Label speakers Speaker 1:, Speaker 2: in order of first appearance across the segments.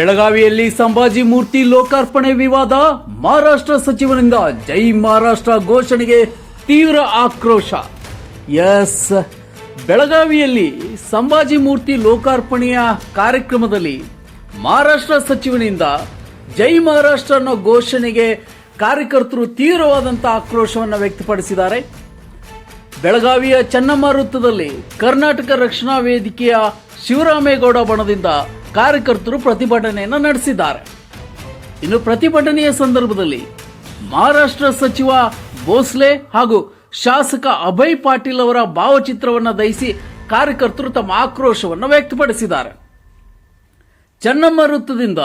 Speaker 1: ಬೆಳಗಾವಿಯಲ್ಲಿ ಸಂಭಾಜಿ ಮೂರ್ತಿ ಲೋಕಾರ್ಪಣೆ ವಿವಾದ. ಮಹಾರಾಷ್ಟ್ರ ಸಚಿವನಿಂದ ಜೈ ಮಹಾರಾಷ್ಟ್ರ ಘೋಷಣೆಗೆ ತೀವ್ರ ಆಕ್ರೋಶ. ಎಸ್. ಬೆಳಗಾವಿಯಲ್ಲಿ ಸಂಭಾಜಿ ಮೂರ್ತಿ ಲೋಕಾರ್ಪಣೆಯ ಕಾರ್ಯಕ್ರಮದಲ್ಲಿ ಮಹಾರಾಷ್ಟ್ರ ಸಚಿವನಿಂದ ಜೈ ಮಹಾರಾಷ್ಟ್ರ ಅನ್ನೋ ಘೋಷಣೆಗೆ ಕಾರ್ಯಕರ್ತರು ತೀವ್ರವಾದಂಥ ಆಕ್ರೋಶವನ್ನು ವ್ಯಕ್ತಪಡಿಸಿದ್ದಾರೆ. ಬೆಳಗಾವಿಯ ಚೆನ್ನಮ್ಮ ವೃತ್ತದಲ್ಲಿ ಕರ್ನಾಟಕ ರಕ್ಷಣಾ ವೇದಿಕೆಯ ಶಿವರಾಮೇಗೌಡ ಬಣದಿಂದ ಕಾರ್ಯಕರ್ತರು ಪ್ರತಿಭಟನೆಯನ್ನು ನಡೆಸಿದ್ದಾರೆ. ಇನ್ನು ಪ್ರತಿಭಟನೆಯ ಸಂದರ್ಭದಲ್ಲಿ ಮಹಾರಾಷ್ಟ್ರ ಸಚಿವ ಭೋಸ್ಲೆ ಹಾಗೂ ಶಾಸಕ ಅಭಯ್ ಪಾಟೀಲ್ ಅವರ ಭಾವಚಿತ್ರವನ್ನು ದಹಿಸಿ ಕಾರ್ಯಕರ್ತರು ತಮ್ಮ ಆಕ್ರೋಶವನ್ನು ವ್ಯಕ್ತಪಡಿಸಿದ್ದಾರೆ. ಚೆನ್ನಮ್ಮ ವೃತ್ತದಿಂದ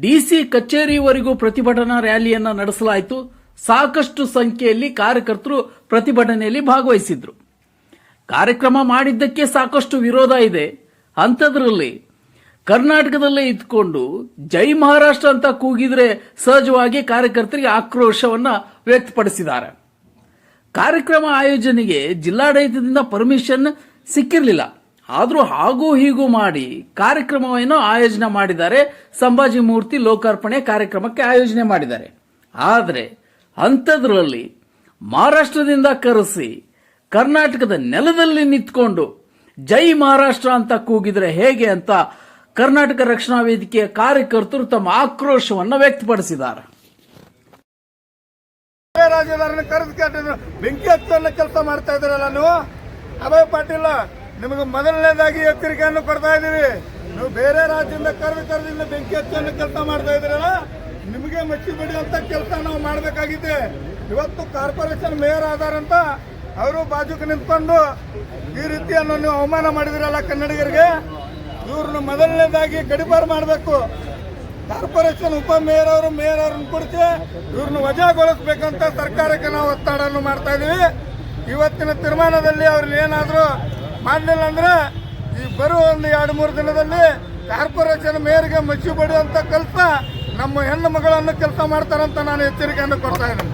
Speaker 1: ಡಿಸಿ ಕಚೇರಿವರೆಗೂ ಪ್ರತಿಭಟನಾ ರ್ಯಾಲಿಯನ್ನು ನಡೆಸಲಾಯಿತು. ಸಾಕಷ್ಟು ಸಂಖ್ಯೆಯಲ್ಲಿ ಕಾರ್ಯಕರ್ತರು ಪ್ರತಿಭಟನೆಯಲ್ಲಿ ಭಾಗವಹಿಸಿದ್ರು. ಕಾರ್ಯಕ್ರಮ ಮಾಡಿದ್ದಕ್ಕೆ ಸಾಕಷ್ಟು ವಿರೋಧ ಇದೆ. ಅಂಥದ್ರಲ್ಲಿ ಕರ್ನಾಟಕದಲ್ಲೇ ಇದ್ಕೊಂಡು ಜೈ ಮಹಾರಾಷ್ಟ್ರ ಅಂತ ಕೂಗಿದ್ರೆ ಸಹಜವಾಗಿ ಕಾರ್ಯಕರ್ತರಿಗೆ ಆಕ್ರೋಶವನ್ನ ವ್ಯಕ್ತಪಡಿಸಿದ್ದಾರೆ. ಕಾರ್ಯಕ್ರಮ ಆಯೋಜನೆಗೆ ಜಿಲ್ಲಾಡಳಿತದಿಂದ ಪರ್ಮಿಷನ್ ಸಿಕ್ಕಿರಲಿಲ್ಲ. ಆದರೂ ಹಾಗೂ ಹೀಗೂ ಮಾಡಿ ಕಾರ್ಯಕ್ರಮವನ್ನು ಆಯೋಜನೆ ಮಾಡಿದ್ದಾರೆ. ಸಂಭಾಜಿ ಮೂರ್ತಿ ಲೋಕಾರ್ಪಣೆ ಕಾರ್ಯಕ್ರಮಕ್ಕೆ ಆಯೋಜನೆ ಮಾಡಿದ್ದಾರೆ. ಆದರೆ ಅಂಥದ್ರಲ್ಲಿ ಮಹಾರಾಷ್ಟ್ರದಿಂದ ಕರೆಸಿ ಕರ್ನಾಟಕದ ನೆಲದಲ್ಲಿ ನಿಂತ್ಕೊಂಡು ಜೈ ಮಹಾರಾಷ್ಟ್ರ ಅಂತ ಕೂಗಿದ್ರೆ ಹೇಗೆ ಅಂತ ಕರ್ನಾಟಕ ರಕ್ಷಣಾ ವೇದಿಕೆಯ ಕಾರ್ಯಕರ್ತರು ತಮ್ಮ ಆಕ್ರೋಶವನ್ನು ವ್ಯಕ್ತಪಡಿಸಿದ್ದಾರೆ.
Speaker 2: ಕರೆದು ಕೇಳಿದ್ರು ಬೆಂಕಿ ಹಚ್ಚನ್ನ ಕೆಲಸ ಮಾಡ್ತಾ ಇದ್ರಲ್ಲ ನೀವು? ಅಭಯ್ ಪಾಟೀಲ್, ನಿಮಗೆ ಮೊದಲನೇದಾಗಿ ಎಚ್ಚರಿಕೆಯನ್ನು ಕೊಡ್ತಾ ಇದೀವಿ ನೀವು ಬೇರೆ ರಾಜ್ಯದಿಂದ ಕರೆದು ಕರೆದಿಂದ ಬೆಂಕಿ ಹಚ್ಚನ್ನ ಕೆಲಸ ಮಾಡ್ತಾ ಇದ್ರಲ್ಲ ನಿಮಗೆ ಮಚ್ಚಿ ಬಿಡುವಂತ ಕೆಲಸ ನಾವು ಮಾಡಬೇಕಾಗಿದೆ. ಇವತ್ತು ಕಾರ್ಪೊರೇಷನ್ ಮೇಯರ್ ಆದಾರಂತ ಅವರು ಬಾಜುಕ್ ನಿಂತ್ಕೊಂಡು ಈ ರೀತಿಯನ್ನು ನೀವು ಅವಮಾನ ಮಾಡಿದಿರಲ್ಲ ಕನ್ನಡಿಗರಿಗೆ? ಇವ್ರನ್ನ ಮೊದಲನೇದಾಗಿ ಗಡಿಪಾರು ಮಾಡಬೇಕು. ಕಾರ್ಪೊರೇಷನ್ ಉಪ ಮೇಯರ್ ಅವರು, ಮೇಯರ್ ಅವ್ರನ್ನ ಕೊಡಿಸಿ ಇವ್ರನ್ನ ವಜಾಗೊಳಿಸ್ಬೇಕಂತ ಸರ್ಕಾರಕ್ಕೆ ನಾವು ಒತ್ತಡವನ್ನು ಮಾಡ್ತಾ ಇದೀವಿ. ಇವತ್ತಿನ ತೀರ್ಮಾನದಲ್ಲಿ ಅವ್ರನ್ನ ಏನಾದರೂ ಮಾಡಲಿಲ್ಲ ಅಂದ್ರೆ ಈ ಬರುವ ಒಂದು ಎರಡು, ಮೂರು ದಿನದಲ್ಲಿ ಕಾರ್ಪೊರೇಷನ್ ಮೇಯರ್ಗೆ ಮಚ್ಚಿ ಬಡಿಯುವಂತ ಕೆಲಸ ನಮ್ಮ ಹೆಣ್ಣು ಮಗಳನ್ನು ಕೆಲಸ ಮಾಡ್ತಾರಂತ ನಾನು ಎಚ್ಚರಿಕೆಯನ್ನು ಕೊಡ್ತಾ ಇದ್ದೀನಿ.